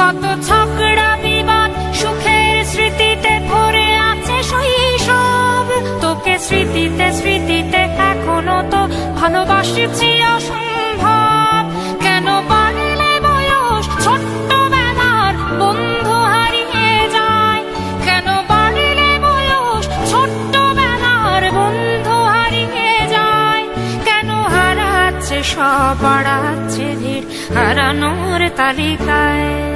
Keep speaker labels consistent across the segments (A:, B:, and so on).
A: কত ঝগড়া, বিবাদ, সুখের স্মৃতিতে ভরে আছে শৈশব। তোকে স্মৃতিতে স্মৃতিতে এখনও তো ভালোবাসছি অসম্ভব কেন বাড়লে বয়স ছোট্টবেলার বন্ধু হারিয়ে যায়? কেন বাড়লে বয়স ছোট্টবেলার বন্ধু হারিয়ে যায়? কেন হারাচ্ছে সব, বাড়াচ্ছে ভিড় হারানোর তালিকায়?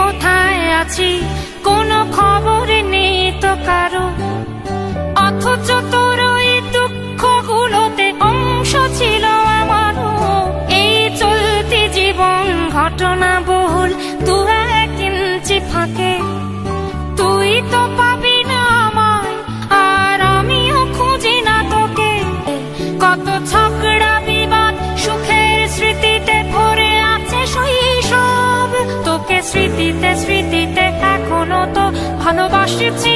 A: ফাঁকে তুই তো পাবি না আমায়, আর আমিও খুঁজি না তোকে। কত ঝগড়া, বিবাদ, সুখের স্মৃতিতে ভরে আছে শৈশব। তোকে স্মৃতিতে স্মৃতিতে এখনও তো ভালোবাসছি।